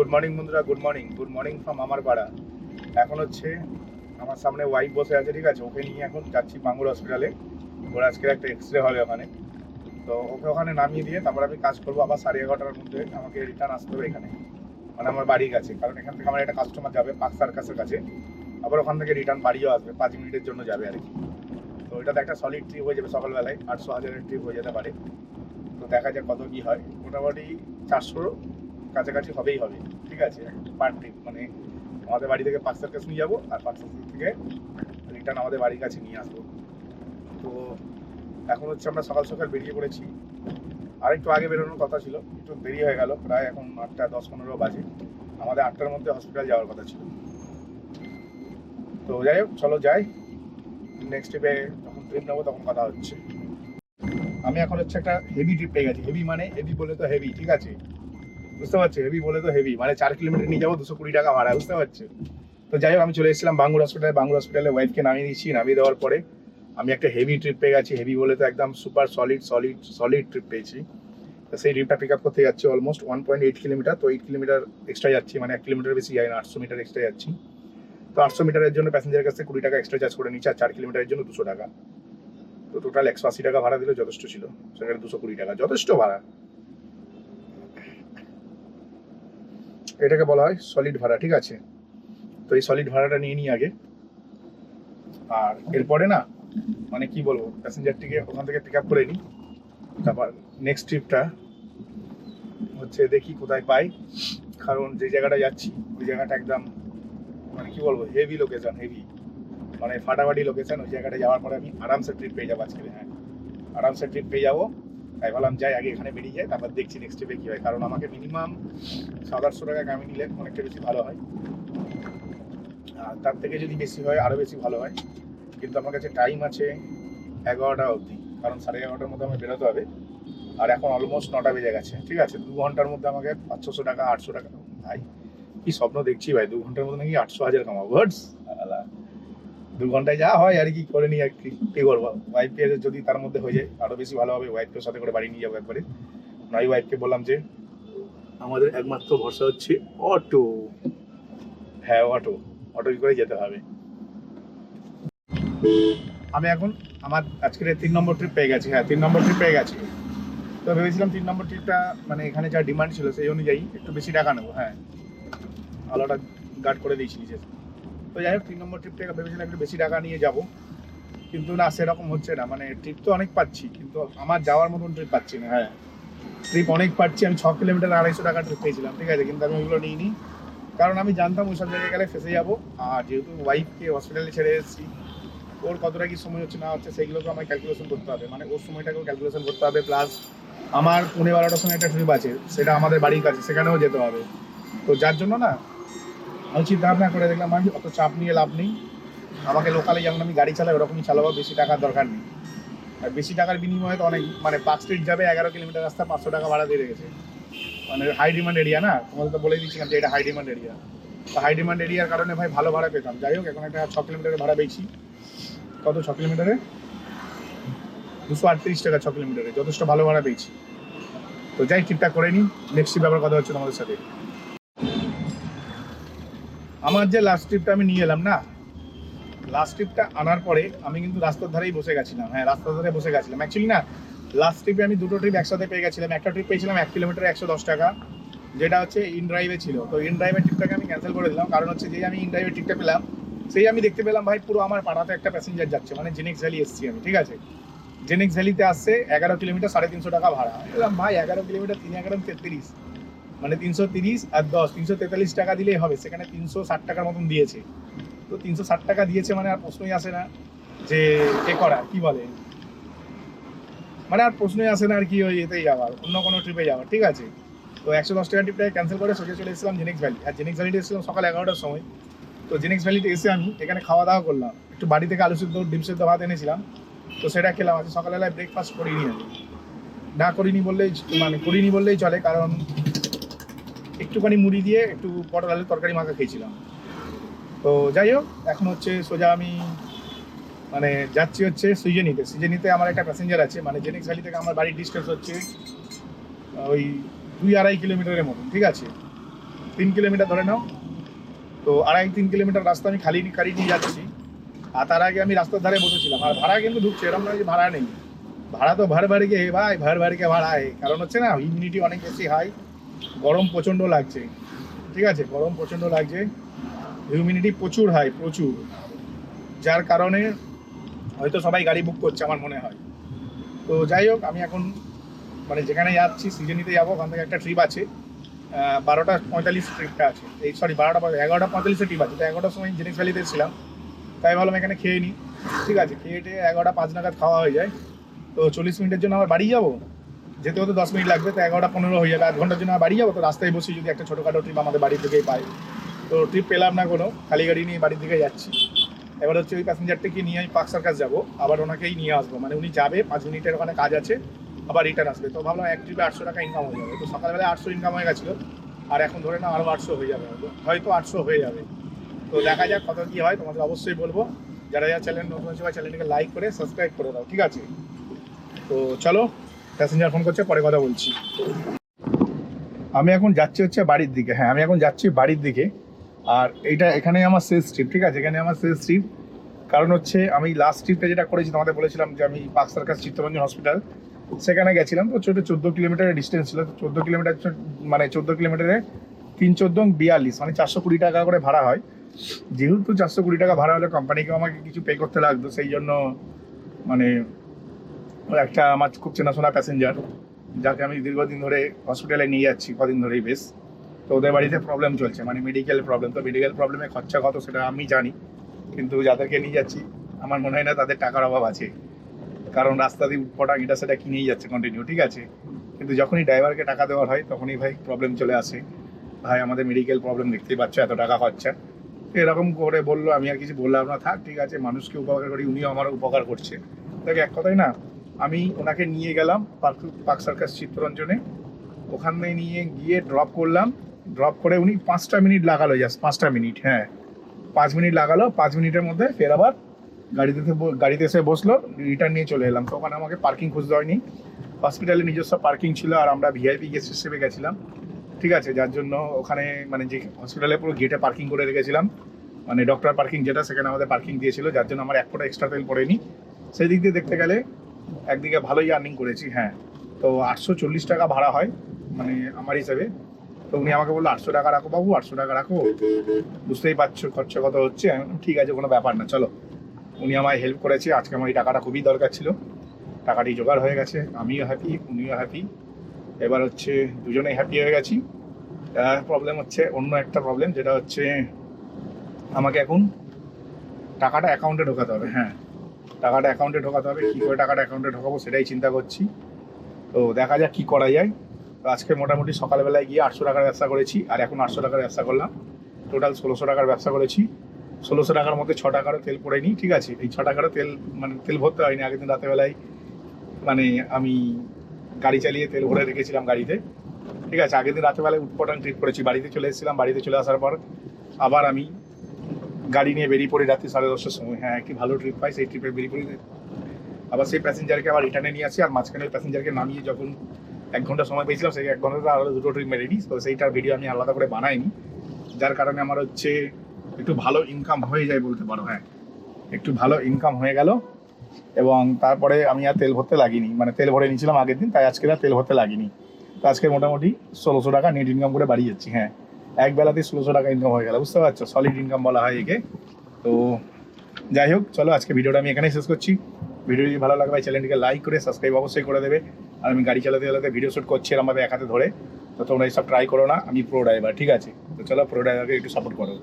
Good morning বন্ধুরা good morning good morning from আমার পাড়া এখন হচ্ছে আমার সামনে ওয়াইফ বসে আছে, ঠিক আছে? ওকে নিয়ে এখন যাচ্ছি বাঙ্গুর হসপিটালে ওর আজকে একটা এক্স রে হবে ওখানে। তো ওকে ওখানে নামিয়ে দিয়ে তারপর আমি কাজ করব আবার সাড়ে এগারোটার মধ্যে আমাকে রিটার্ন আসতে হবে এখানে। মানে আমার বাড়ির কাছে। কারণ এখান থেকে আমার একটা কাস্টমার যাবে পাক সার্কাসের কাছে। আবার ওখান থেকে রিটার্ন বাড়িও আসবে, পাঁচ মিনিটের জন্য যাবে আর কি। তো ওইটাতে একটা সলিড ট্রিপ হয়ে যাবে সকালবেলায়, আটশো হাজারের ট্রিপ হয়ে যেতে পারে। তো দেখা যাক কত কি হয়। মোটামুটি চারশোর কাছাকাছি হবেই হবে, ঠিক আছে? পার ট্রিপ মানে আমাদের বাড়ি থেকে পাঁচ সার্কাস নিয়ে যাব, আর পাঁচ সার্কাস থেকে রিটার্ন আমাদের বাড়ির কাছে নিয়ে আসব। তো এখন হচ্ছে আমরা সকাল সকাল বেরিয়ে পড়েছি। আর একটু আগে বেরোনোর কথা ছিল, একটু দেরি হয়ে গেল, প্রায় এখন আটটা দশ পনেরো বাজে। আমাদের আটটার মধ্যে হসপিটাল যাওয়ার কথা ছিল। তো যাই হোক, চলো যাই। নেক্সট ট্রিপে যখন ট্রিপ নেব তখন কথা হচ্ছে। আমি এখন হচ্ছে একটা হেভি ট্রিপ পেয়ে গেছি। হেভি মানে হেভি বলে তো হেভি ঠিক আছে? বুঝতে পারছি হেভি বলে তো হেভি মানে চার কিলোমিটার নিয়ে যাব, দুশো কুড়ি টাকা ভাড়া, বুঝতে পারছি তো যাই হোক, আমি চলে এসেছিলাম বাঙ্গুর হসপিটালে বাঙ্গুর হসপিটালে ওয়াইফকে নামিয়ে দিয়েছি, নামিয়ে দেওয়ার পরে আমি একটা হেভি ট্রিপ পেয়ে গেছি। হেভি বলে তো একদম super solid solid solid trip পেয়েছি। তো সেই ট্রিপটা পিক আপ করতে যাচ্ছি almost one point eight kilometre তো এইট কিলোমিটার এক্সট্রা যাচ্ছি মানে এক কিলোমিটার বেশি যাই না, আটশো মিটার এক্সট্রা যাচ্ছি। তো আটশো মিটারের জন্য প্যাসেঞ্জারের কাছে কুড়ি টাকা এক্সট্রা চার্জ করে নিচ্ছে আর চার কিলোমিটারের জন্য দুশো টাকা। তো টোটাল একশো আশি টাকা ভাড়া দিলে, যথেষ্ট ছিল। সেখানে দুশো কুড়ি টাকা, যথেষ্ট ভাড়া। এটাকে বলা হয় সলিড ভাড়া, ঠিক আছে? তো এই সলিড ভাড়াটা নিয়ে নিই আগে। আর এরপরে না মানে কি বলব প্যাসেঞ্জারটিকে ওখান থেকে পিক আপ করে নিই। তারপর নেক্সট ট্রিপটা হচ্ছে দেখি কোথায় পাই। কারণ যে জায়গাটা যাচ্ছি, ওই জায়গাটা একদম মানে কি বলব হেভি লোকেশন হেভি মানে ফাটাফাটি লোকেশন ওই জায়গাটা যাওয়ার পরে আমি আরামসে ট্রিপ পেয়ে যাব আজকে হ্যাঁ। আরামসে ট্রিপ পেয়ে যাব। তাই ভাবলাম যাই, আগে এখানে বেরিয়ে যাই, তারপর দেখছি নেক্সট ট্রিপে কী হয়। কারণ আমাকে মিনিমাম সাত আটশো টাকা কামিয়ে নিলে অনেকটা বেশি ভালো হয়। আর তার থেকে যদি বেশি হয় আরও বেশি ভালো হয়। কিন্তু আমার কাছে টাইম আছে এগারোটা অবধি। কারণ সাড়ে এগারোটার মধ্যে আমার বেরোতে হবে। আর এখন অলমোস্ট নটা বেজে গেছে, ঠিক আছে? দু ঘণ্টার মধ্যে আমাকে পাঁচশোশো টাকা, আটশো টাকা, ভাই, কি স্বপ্ন দেখছি, ভাই। দু ঘণ্টার মধ্যে নাকি আটশো হাজার কামাবো দু ঘন্টায় যা হয় আর কি করে নিই আর কি কি করব? ওয়াইফকে যদি তার মধ্যে হয়ে যায় আরও বেশি ভালো হবে। ওয়াইফকে সাথে করে বাড়ি নিয়ে যাব একবারে। নয় ওয়াইফকে বললাম যে আমাদের একমাত্র ভরসা হচ্ছে অটো হ্যাঁ অটো অটো করে যেতে হবে। আমি এখন আমার আজকের তিন নম্বর ট্রিপ পেয়ে গেছি। হ্যাঁ তিন নম্বর ট্রিপ পেয়ে গেছি। তো ভেবেছিলাম তিন নম্বর ট্রিপটা মানে এখানে যা ডিমান্ড ছিল সেই অনুযায়ী একটু বেশি টাকা নেব। হ্যাঁ আলোটা গার্ড করে দিয়েছি নিজে তো যাই হোক, তিন নম্বর ট্রিপটা ভেবেছিলাম একটু বেশি টাকা নিয়ে যাব। কিন্তু না, সেরকম হচ্ছে না। মানে ট্রিপ তো অনেক পাচ্ছি, কিন্তু আমার যাওয়ার মতন ট্রিপ পাচ্ছি না। হ্যাঁ ট্রিপ অনেক পাচ্ছি। আমি ছ কিলোমিটার আড়াইশো টাকা ট্রিপ পেয়েছিলাম, ঠিক আছে? কিন্তু আমি ওগুলো নিইনি। কারণ আমি জানতাম ওইসব জায়গায় গেলে ফেসে যাব। আর যেহেতু ওয়াইফকে হসপিটালে ছেড়ে এসেছি, ওর কতটা কি সময় হচ্ছে, না হচ্ছে সেগুলোকে আমায় ক্যালকুলেশন করতে হবে। মানে ওর সময়টাকেও ক্যালকুলেশন করতে হবে। প্লাস আমার পনেরো বারোটার সময় একটা ট্রিপ আছে, সেটা আমাদের বাড়ির কাছে, সেখানেও যেতে হবে। তো যার জন্য না আমি চিন্তা ভাবনা করে দেখলাম আমি অত চাপ নিয়ে লাভ নেই। আমাকে লোকালে যেমন আমি গাড়ি চালাই ওরকমই চালাবো, বেশি টাকার দরকার নেই। আর বেশি টাকার বিনিময়ে তো অনেক মানে পার্ক স্ট্রিট যাবে এগারো কিলোমিটার রাস্তা, পাঁচশো টাকা ভাড়া দিয়ে রেখেছে। মানে হাই ডিমান্ড এরিয়া না? তোমাদের তো বলে দিচ্ছিলাম যে এটা হাই ডিমান্ড এরিয়া তো হাই ডিমান্ড এরিয়ার কারণে ভাই ভালো ভাড়া পেতাম। যাই হোক, এখন একটা ছ কিলোমিটারের ভাড়া পেয়েছি। কত ছ কিলোমিটারে? দুশো আটত্রিশ টাকা ছ কিলোমিটারে। যথেষ্ট ভালো ভাড়া পেয়েছি। তো যাই, ঠিকঠাক করে নিই। নেক্সট আবার কথা হচ্ছে তোমাদের সাথে। আমার যে লাস্ট ট্রিপটা আমি নিয়ে এলাম না লাস্ট ট্রিপটা আনার পরে আমি কিন্তু রাস্তার ধারেই বসে গেছিলাম। হ্যাঁ রাস্তার ধারে বসে গেছিলাম। অ্যাকচুয়ালি না লাস্ট ট্রিপে আমি দুটো ট্রিপ একসাথে পেয়ে গেছিলাম। একটা ট্রিপ পেয়েছিলাম এক কিলোমিটার একশো দশ টাকা, যেটা হচ্ছে ইন ড্রাইভে ছিল। তো ইন ড্রাইভের ট্রিপটাকে আমি ক্যান্সেল করে দিলাম। কারণ হচ্ছে যে আমি ইন ড্রাইভের ট্রিপটা পেলাম, সেই আমি দেখতে পেলাম, ভাই, পুরো আমার পাড়াতে একটা প্যাসেঞ্জার যাচ্ছে। মানে জেনিক্স ভ্যালি এসছি আমি, ঠিক আছে? জেনিক্স ভ্যালিতে আসছে এগারো কিলোমিটার সাড়ে তিনশো টাকা ভাড়া। ভাই, এগারো কিলোমিটার তিন এগারো তেত্রিশ। মানে তিনশো তিরিশ আর দশ, তিনশো তেতাল্লিশ টাকা দিলেই হবে। সেখানে তিনশো ষাট টাকার মতন দিয়েছে। তো তিনশো ষাট টাকা দিয়েছে মানে আর প্রশ্নই আসে না যে এ করা কি বলে? মানে আর প্রশ্নই আসে না আর কি ওই এতেই যাওয়ার অন্য কোনো ট্রিপে যাওয়ার, ঠিক আছে? তো একশো দশ টাকা ট্রিপটাকে ক্যান্সেল করে সোজা চলে এসেছিলাম জেনিক্স ভ্যালি আর জেনিক্স ভ্যালিতে এসেছিলাম সকাল এগারোটার সময়। তো জেনিক্স ভ্যালিতে এসে আমি এখানে খাওয়া দাওয়া করলাম। একটু বাড়ি থেকে আলু সিদ্ধ, ডিম সিদ্ধ ভাত এনেছিলাম। তো সেটা খেলাম। আজকে সকালবেলায় ব্রেকফাস্ট করিনি আমি। না করিনি বললেই মানে করিনি বললেই চলে, কারণ একটুখানি মুড়ি দিয়ে একটু পটল আলুর তরকারি মাখা খেয়েছিলাম। তো যাই হোক, এখন হচ্ছে সোজা আমি মানে যাচ্ছি হচ্ছে সুইজেনিতে সুইজেনিতে আমার একটা প্যাসেঞ্জার আছে মানে জেনিক্স ভ্যালি থেকে আমার বাড়ির ডিস্টেন্স হচ্ছে ওই দুই আড়াই কিলোমিটারের মতন, ঠিক আছে? তিন কিলোমিটার ধরে নাও। তো আড়াই তিন কিলোমিটার রাস্তা আমি খালি খালি নিয়ে যাচ্ছি। আর তার আগে আমি রাস্তার ধারে বসেছিলাম। আর ভাড়া কিন্তু ঢুকছে, এরকম নয় যে ভাড়া নেই। ভাড়া তো ভার ভাড়িকে হে ভাই, ভার ভাড়িকে ভাড়া হে কারণ হচ্ছে না ইমিউনিটি অনেক বেশি হাই গরম প্রচণ্ড লাগছে। ঠিক আছে, গরম প্রচণ্ড লাগছে। হিউমিনিটি প্রচুর হাই প্রচুর। যার কারণে হয়তো সবাই গাড়ি বুক করছে আমার মনে হয়। তো যাই হোক, আমি এখন মানে যেখানে যাচ্ছি সিজনিতে যাব, ওখান থেকে একটা ট্রিপ আছে। বারোটা পঁয়তাল্লিশ ট্রিপটা আছে। এই সরি বারোটা এগারোটা পঁয়তাল্লিশে ট্রিপ আছে। তো এগারোটার সময় জিনিস ভ্যালিতে ছিলাম তাই ভাবলাম এখানে খেয়ে নিই ঠিক আছে, খেয়ে টেয়ে এগারোটা পাঁচ নাগাদ খাওয়া হয়ে যায়। তো চল্লিশ মিনিটের জন্য আমার বাড়ি যাব? যেতে হতে দশ মিনিট লাগবে, তো এগারোটা পনেরো হয়ে যাবে, আধ ঘণ্টার জন্য বাড়ি যাব। তো রাস্তায় বসে, যদি একটা ছোটোখাটো ট্রিপ আমাদের বাড়ি থেকেই পাই। তো ট্রিপ পেলাম না কোনো, খালি গাড়ি নিয়ে বাড়ির দিকে যাচ্ছি। এবার হচ্ছে ওই প্যাসেঞ্জারটাকে নিয়ে আমি পার্ক সার্কাস যাব, আবার ওনাকেই নিয়ে আসব। মানে উনি যাবে, পাঁচ মিনিটের ওখানে কাজ আছে, আবার রিটার্ন আসবে। তো ভাবলাম এক ট্রিপে আটশো টাকা ইনকাম হয়ে যাবে। তো সকালবেলা আটশো ইনকাম হয়ে গেছিল, আর এখন ধরে না আরও আটশো হয়ে যাবে। হয়তো। আটশো হয়ে যাবে। তো দেখা যাক কত কী হয়, তোমাদের অবশ্যই বলব। যারা যারা চ্যানেল নতুন আছে চ্যানেলটিকে লাইক করে সাবস্ক্রাইব করে দাও, ঠিক আছে? তো চলো প্যাসেঞ্জার ফোন করছে, পরে কথা বলছি। আমি এখন যাচ্ছি হচ্ছে বাড়ির দিকে। হ্যাঁ আমি এখন যাচ্ছি বাড়ির দিকে। আর এইটা এখানে আমার শেষ ট্রিপ ঠিক আছে? এখানে আমার শেষ ট্রিপ কারণ হচ্ছে আমি লাস্ট ট্রিপটা যেটা করেছি, তোমাদের বলেছিলাম যে আমি পার্ক সার্কাস চিত্তরঞ্জন হসপিটাল সেখানে গেছিলাম। তো ছোটো চোদ্দ কিলোমিটারের ডিস্টেন্স ছিল। চোদ্দ কিলোমিটার মানে চোদ্দ কিলোমিটারে তিন চোদ্দ বিয়াল্লিশ মানে চারশো কুড়ি টাকা করে ভাড়া হয়। যেহেতু চারশো কুড়ি টাকা ভাড়া হলে কোম্পানিকেও আমাকে কিছু পে করতে লাগতো, সেই জন্য মানে একটা আমার খুব চেনাশোনা প্যাসেঞ্জার যাকে আমি দীর্ঘদিন ধরে হসপিটালে নিয়ে যাচ্ছি, কদিন ধরেই বেশ। তো ওদের বাড়িতে প্রবলেম চলছে মানে মেডিকেল প্রবলেম তো মেডিকেল প্রবলেমে খরচা কত সেটা আমি জানি, কিন্তু যাদেরকে নিয়ে যাচ্ছি, আমার মনে হয় না তাদের টাকার অভাব আছে। কারণ রাস্তা দিয়ে উৎপটা এটা সেটা কিনেই যাচ্ছে কন্টিনিউ ঠিক আছে? কিন্তু যখনই ড্রাইভারকে টাকা দেওয়ার হয়, তখনই ভাই প্রবলেম চলে আসে। ভাই, আমাদের মেডিকেল প্রবলেম দেখতেই পাচ্ছ, এত টাকা খরচা। এরকম করে বলল, আমি আর কিছু বললাম না, থাক, ঠিক আছে, মানুষকে উপকার করি, উনিও আমারও উপকার করছে। দেখে, এক কথাই না আমি ওনাকে নিয়ে গেলাম পার্ক পার্ক সার্কাস চিত্তরঞ্জনে। ওখানে নিয়ে গিয়ে ড্রপ করলাম। ড্রপ করে উনি পাঁচটা মিনিট লাগালো জাস্ট পাঁচটা মিনিট হ্যাঁ। পাঁচ মিনিট লাগালো, পাঁচ মিনিটের মধ্যে ফের আবার গাড়িতে গাড়িতে এসে বসল রিটার্ন নিয়ে চলে এলাম। তো ওখানে আমাকে পার্কিং খুঁজতে হয়নি। হসপিটালে নিজস্ব পার্কিং ছিল আর আমরা ভিআইপি গেস্ট হিসেবে গেছিলাম। ঠিক আছে, যার জন্য ওখানে মানে যে হসপিটালে পুরো গেটে পার্কিং করে রেখেছিলাম। মানে ডক্টর পার্কিং যেটা, সেখানে আমাদের পার্কিং দিয়েছিল, যার জন্য আমার এক ফোটা এক্সট্রা তেল পড়েনি। সেই দিক দিয়ে দেখতে গেলে একদিকে ভালোই আর্নিং করেছি হ্যাঁ। তো আটশো চল্লিশ টাকা ভাড়া হয় মানে আমার হিসাবে। তো উনি আমাকে বলল, আটশো টাকা রাখো বাবু, আটশো টাকা রাখো। বুঝতেই পারছ খরচা কত হচ্ছে? ঠিক আছে, কোনো ব্যাপার না, চলো। উনি আমায় হেল্প করেছে, আজকে আমার এই টাকাটা খুবই দরকার ছিল। টাকাটি জোগাড় হয়ে গেছে, আমিও হ্যাপি উনিও হ্যাপি এবার হচ্ছে দুজনেই হ্যাপি হয়ে গেছি। প্রবলেম হচ্ছে, অন্য একটা প্রবলেম যেটা হচ্ছে আমাকে এখন টাকাটা অ্যাকাউন্টে ঢোকাতে হবে হ্যাঁ। টাকাটা অ্যাকাউন্টে ঢোকাতে হবে, কী করে টাকাটা অ্যাকাউন্টে ঢোকাবো সেটাই চিন্তা করছি। তো দেখা যাক কী করা যায়। তো আজকে মোটামুটি সকালবেলায় গিয়ে আটশো টাকার ব্যবসা করেছি, আর এখন আটশো টাকার ব্যবসা করলাম। টোটাল ষোলোশো টাকার ব্যবসা করেছি। ষোলোশো টাকার মধ্যে ছ টাকারও তেল পড়ে নিই ঠিক আছে? এই ছ টাকারও তেল মানে তেল ভরতে হয়নি, আগের দিন রাতেরবেলায় মানে আমি গাড়ি চালিয়ে তেল ভরে রেখেছিলাম গাড়িতে, ঠিক আছে? আগের দিন রাতেরবেলায় উৎপটান ট্রিপ করেছি, বাড়িতে চলে এসেছিলাম, বাড়িতে চলে আসার পর আবার আমি গাড়ি নিয়ে বেরিয়ে পড়ি রাত্রি সাড়ে দশটার সময়। হ্যাঁ একটি ভালো ট্রিপ পাই সেই ট্রিপে বেরিয়ে পড়ি। আবার সেই প্যাসেঞ্জারকে আবার রিটার্নে নিয়ে আসি, আর মাঝখানে প্যাসেঞ্জারকে নামিয়ে যখন এক ঘণ্টা সময় পেয়েছিলাম, সেই এক ঘন্টাতে আলাদা দুটো ট্রিপ মেরে নিই। তো সেইটার ভিডিও আমি আলাদা করে বানাইনি। যার কারণে আমার হচ্ছে একটু ভালো ইনকাম হয়ে যায় বলতে পারো হ্যাঁ। একটু ভালো ইনকাম হয়ে গেল। এবং তারপরে আমি আর তেল ভরতে লাগিনি। মানে তেল ভরে নিয়েছিলাম আগের দিন, তাই আজকে আর তেল ভরতে লাগিনি। তো আজকে মোটামুটি ষোলোশো টাকা নেট ইনকাম করে বাড়িয়ে যাচ্ছি হ্যাঁ। এক বেলাতেই ষোলোশো টাকা ইনকাম হয়ে গেল, বুঝতে পারছ? সলিড ইনকাম বলা হয় একে। তো যাই হোক, চলো আজকে ভিডিওটা আমি এখানেই শেষ করছি। ভিডিও যদি ভালো লাগে ভাই চ্যানেলটিকে লাইক করে সাবস্ক্রাইব অবশ্যই করে দেবে। আর আমি গাড়ি চালাতে চালাতে ভিডিও শ্যুট করছি এরমভাবে এক হাতে ধরে। তো তোমরা এইসব ট্রাই করো না, আমি প্রো ড্রাইভার ঠিক আছে? তো চলো প্রো ড্রাইভারকে একটু সাপোর্ট করো।